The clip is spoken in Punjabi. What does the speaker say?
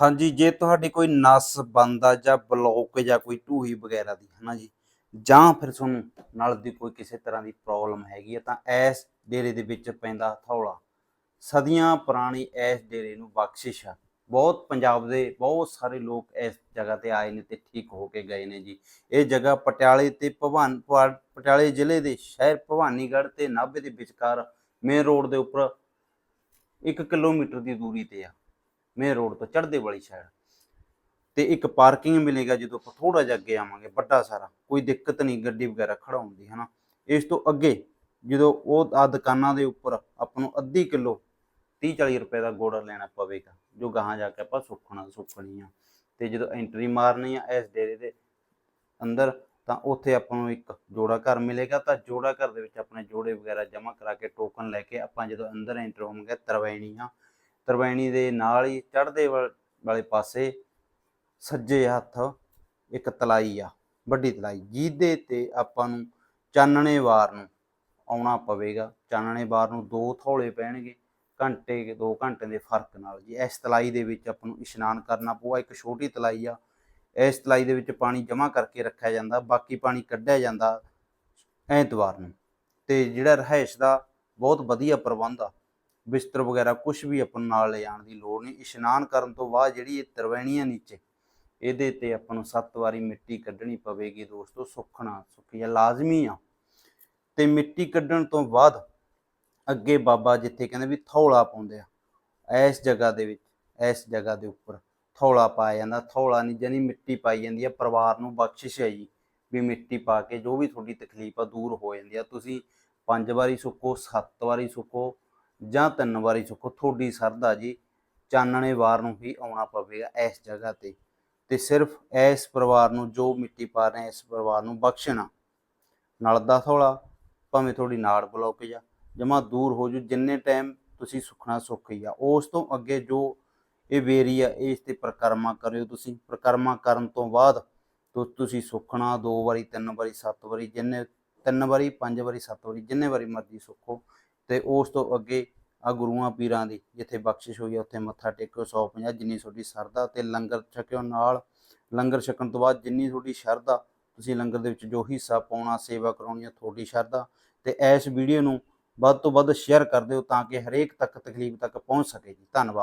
ਹਾਂਜੀ, ਜੇ ਤੁਹਾਡੀ ਕੋਈ ਨਸ ਬੰਦ ਜਾਂ ਬਲੌਕ ਜਾਂ ਕੋਈ ਢੂਹੀ ਵਗੈਰਾ ਦੀ, ਹਨਾ ਜੀ, ਜਾਂ ਫਿਰ ਤੁਹਾਨੂੰ ਨਾਲ ਦੀ ਕੋਈ ਕਿਸੇ ਤਰ੍ਹਾਂ ਦੀ ਪ੍ਰੋਬਲਮ ਹੈਗੀ ਹੈ ਤਾਂ ਇਸ ਡੇਰੇ ਦੇ ਵਿੱਚ ਪੈਂਦਾ ਹਥੌਲਾ। ਸਦੀਆਂ ਪੁਰਾਣੀ ਇਸ ਡੇਰੇ ਨੂੰ ਬਖਸ਼ਿਸ਼ ਆ। ਬਹੁਤ ਪੰਜਾਬ ਦੇ ਬਹੁਤ ਸਾਰੇ ਲੋਕ ਇਸ ਜਗ੍ਹਾ ਤੇ ਆਏ ਨੇ ਤੇ ਠੀਕ ਹੋ ਕੇ ਗਏ ਨੇ ਜੀ। ਇਹ ਜਗ੍ਹਾ ਪਟਿਆਲੇ ਤੇ ਭਵਾਨ ਪਟਿਆਲੇ ਜ਼ਿਲ੍ਹੇ ਦੇ ਸ਼ਹਿਰ ਭਵਾਨੀਗੜ੍ਹ ਤੇ ਨਾਭੇ ਦੇ ਵਿਚਕਾਰ ਮੇਨ ਰੋਡ ਦੇ ਉੱਪਰ 1 ਕਿਲੋਮੀਟਰ ਦੀ ਦੂਰੀ ਤੇ ਆ। ਮੇਨ ਰੋਡ ਤੋਂ ਚੜ੍ਹਦੇ ਵਾਲੀ ਸਾਈਡ ਤੇ ਇੱਕ ਪਾਰਕਿੰਗ ਮਿਲੇਗਾ ਜਦੋਂ ਆਪਾਂ ਥੋੜਾ ਜਿਹਾ ਅੱਗੇ ਆਵਾਂਗੇ, ਵੱਡਾ ਸਾਰਾ। ਕੋਈ ਦਿੱਕਤ ਨਹੀਂ, ਗੱਡੀ ਵਗੈਰਾ ਖੜਾਉਣ ਦੀ, ਹਨਾ। ਇਸ ਤੋਂ ਅੱਗੇ ਜਦੋਂ ਉਹ ਆ ਦੁਕਾਨਾਂ ਦੇ ਉੱਪਰ ਆਪਾਂ ਨੂੰ ਅੱਧੀ ਕਿਲੋ 30 40 ਰੁਪਏ ਦਾ ਗੋੜਾ ਲੈਣਾ ਪਵੇਗਾ, ਜੋ ਗਾਹਾਂ ਜਾ ਕੇ ਆਪਾਂ ਸੁੱਖਣਾ ਸੁੱਖਣੀ ਆ। ਤੇ ਜਦੋਂ ਐਂਟਰੀ ਮਾਰਨੀ ਆ ਇਸ ਡੇਰੇ ਦੇ ਅੰਦਰ, ਤਾਂ ਉੱਥੇ ਆਪਾਂ ਨੂੰ ਇੱਕ ਜੋੜਾ ਘਰ ਮਿਲੇਗਾ। ਤਾਂ ਜੋੜਾ ਘਰ ਦੇ ਵਿੱਚ ਆਪਣੇ ਜੋੜੇ ਵਗੈਰਾ ਜਮ੍ਹਾਂ ਕਰਾ ਕੇ ਟੋਕਨ ਲੈ ਕੇ ਆਪਾਂ ਜਦੋਂ ਅੰਦਰ ਐਂਟਰ ਹੋਵਾਂਗੇ ਤਰਵੈਣੀਆਂ ਤਰਵੈਣੀ ਦੇ ਨਾਲ ਹੀ ਚੜ੍ਹਦੇ ਵਾਲੇ ਪਾਸੇ ਸੱਜੇ ਹੱਥ ਇੱਕ ਤਲਾਈ ਆ, ਵੱਡੀ ਤਲਾਈ, ਜਿਹਦੇ ਤੇ ਆਪਾਂ ਨੂੰ ਚਾਨਣੇ ਵਾਰ ਨੂੰ ਆਉਣਾ ਪਵੇਗਾ। ਚਾਨਣੇ ਵਾਰ ਨੂੰ ਦੋ ਥੌਲੇ ਪੈਣਗੇ, ਘੰਟੇ ਕੇ 2 ਘੰਟੇ ਦੇ ਫ਼ਰਕ ਨਾਲ ਜੀ। ਇਸ ਤਲਾਈ ਦੇ ਵਿੱਚ ਆਪਾਂ ਨੂੰ ਇਸ਼ਨਾਨ ਕਰਨਾ ਪਊਗਾ, ਇੱਕ ਛੋਟੀ ਤਲਾਈ ਆ। ਇਸ ਤਲਾਈ ਦੇ ਵਿੱਚ ਪਾਣੀ ਜਮ੍ਹਾਂ ਕਰਕੇ ਰੱਖਿਆ ਜਾਂਦਾ, ਬਾਕੀ ਪਾਣੀ ਕੱਢਿਆ ਜਾਂਦਾ ਐਤਵਾਰ ਨੂੰ। ਤੇ ਜਿਹੜਾ ਰਹਿائش ਦਾ ਬਹੁਤ ਵਧੀਆ ਪ੍ਰਬੰਧ ਆ ਬਿਸਤਰ ਵਗੈਰਾ ਕੁਝ ਵੀ ਆਪਾਂ ਨੂੰ ਨਾਲ ਲੈ ਜਾਣ ਦੀ ਲੋੜ ਨਹੀਂ। ਇਸ਼ਨਾਨ ਕਰਨ ਤੋਂ ਬਾਅਦ ਜਿਹੜੀ ਇਹ ਤਰਵੈਣੀਆਂ ਨੀਚੇ, ਇਹਦੇ ਤੇ ਆਪਾਂ ਨੂੰ ਸੱਤ ਵਾਰੀ ਮਿੱਟੀ ਕੱਢਣੀ ਪਵੇਗੀ ਦੋਸਤੋ, ਸੁੱਖਣਾ ਸੁੱਖੀਆ ਲਾਜ਼ਮੀ ਆ। ਤੇ ਮਿੱਟੀ ਕੱਢਣ ਤੋਂ ਬਾਅਦ ਅੱਗੇ ਬਾਬਾ ਜਿੱਥੇ ਕਹਿੰਦੇ ਵੀ ਥੌਲਾ ਪਾਉਂਦੇ ਆ ਇਸ ਜਗ੍ਹਾ ਦੇ ਵਿੱਚ ਇਸ ਜਗ੍ਹਾ ਦੇ ਉੱਪਰ ਥੌਲਾ ਪਾਇਆ ਜਾਂਦਾ। ਥੌਲਾ ਨਹੀਂ ਜਾਨੀ ਮਿੱਟੀ ਪਾਈ ਜਾਂਦੀ ਹੈ ਪਰਿਵਾਰ ਨੂੰ ਬਖਸ਼ਿਸ਼ ਹੈ ਜੀ ਵੀ ਮਿੱਟੀ ਪਾ ਕੇ ਜੋ ਵੀ ਤੁਹਾਡੀ ਤਕਲੀਫ ਆ ਦੂਰ ਹੋ ਜਾਂਦੀ ਆ ਤੁਸੀਂ ਪੰਜ ਵਾਰੀ ਸੁੱਕੋ, ਸੱਤ ਵਾਰੀ ਸੁੱਕੋ ਜਾਂ ਤਿੰਨ ਵਾਰੀ ਸੁੱਖੋ ਤੁਹਾਡੀ ਸਰਦਾ ਜੀ ਚਾਨਣੇ ਵਾਰ ਨੂੰ ਹੀ ਆਉਣਾ ਪਵੇਗਾ ਇਸ ਜਗ੍ਹਾ ਤੇ। ਤੇ ਸਿਰਫ ਇਸ ਪਰਿਵਾਰ ਨੂੰ ਜੋ ਮਿੱਟੀ ਪਾ ਰਹੇ ਇਸ ਪਰਿਵਾਰ ਨੂੰ ਬਖਸ਼ਣਾ। ਨਲ ਦਾ ਥੋੜਾ ਭਾਵੇਂ ਤੁਹਾਡੀ ਨਾੜ ਬਲੌਕ ਜਾਂ, ਜਮਾ ਦੂਰ ਹੋ ਜੂ ਜਿੰਨੇ ਟਾਈਮ ਤੁਸੀਂ ਸੁਖਣਾ ਸੁੱਖ ਹੀ ਆ। ਉਸ ਤੋਂ ਅੱਗੇ ਜੋ ਇਹ ਵੇਰੀ ਆ, ਇਸ ਤੇ ਪ੍ਰਕਰਮਾ ਕਰਿਓ ਤੁਸੀਂ। ਪ੍ਰਕਰਮਾ ਕਰਨ ਤੋਂ ਬਾਅਦ ਤੁ- ਤੁਸੀਂ ਸੁਖਣਾ ਦੋ ਵਾਰੀ, ਤਿੰਨ ਵਾਰੀ, ਸੱਤ ਵਾਰੀ, ਜਿੰਨੇ, ਤਿੰਨ ਵਾਰੀ, ਪੰਜ ਵਾਰੀ, ਸੱਤ ਵਾਰੀ, ਜਿੰਨੇ ਵਾਰੀ ਮਰਜ਼ੀ ਸੁੱਖੋ। ਤੇ ਉਸ ਤੋਂ ਅੱਗੇ ਆ ਗੁਰੂਆਂ ਪੀਰਾਂ ਦੀ, ਜਿੱਥੇ ਬਖਸ਼ਿਸ਼ ਹੋਈ ਆ, ਉੱਥੇ ਮੱਥਾ ਟੇਕੋ 150 ਜਿੰਨੀ ਤੁਹਾਡੀ ਸਰਦਾ ਤੇ ਲੰਗਰ ਛਕਿਓ ਨਾਲ। ਲੰਗਰ ਛਕਣ ਤੋਂ ਬਾਅਦ ਜਿੰਨੀ ਤੁਹਾਡੀ ਸ਼ਰਧਾ, ਤੁਸੀਂ ਲੰਗਰ ਦੇ ਵਿੱਚ ਜੋ ਹਿੱਸਾ ਪਾਉਣਾ, ਸੇਵਾ ਕਰਾਉਣੀ ਆ, ਤੁਹਾਡੀ ਸ਼ਰਧਾ। ਤੇ ਇਸ ਵੀਡੀਓ ਨੂੰ ਵੱਧ ਤੋਂ ਵੱਧ ਸ਼ੇਅਰ ਕਰ ਦਿਓ ਤਾਂ ਕਿ ਹਰੇਕ ਤੱਕ ਤਕਲੀਫ ਤੱਕ ਪਹੁੰਚ ਸਕੇ ਜੀ। ਧੰਨਵਾਦ।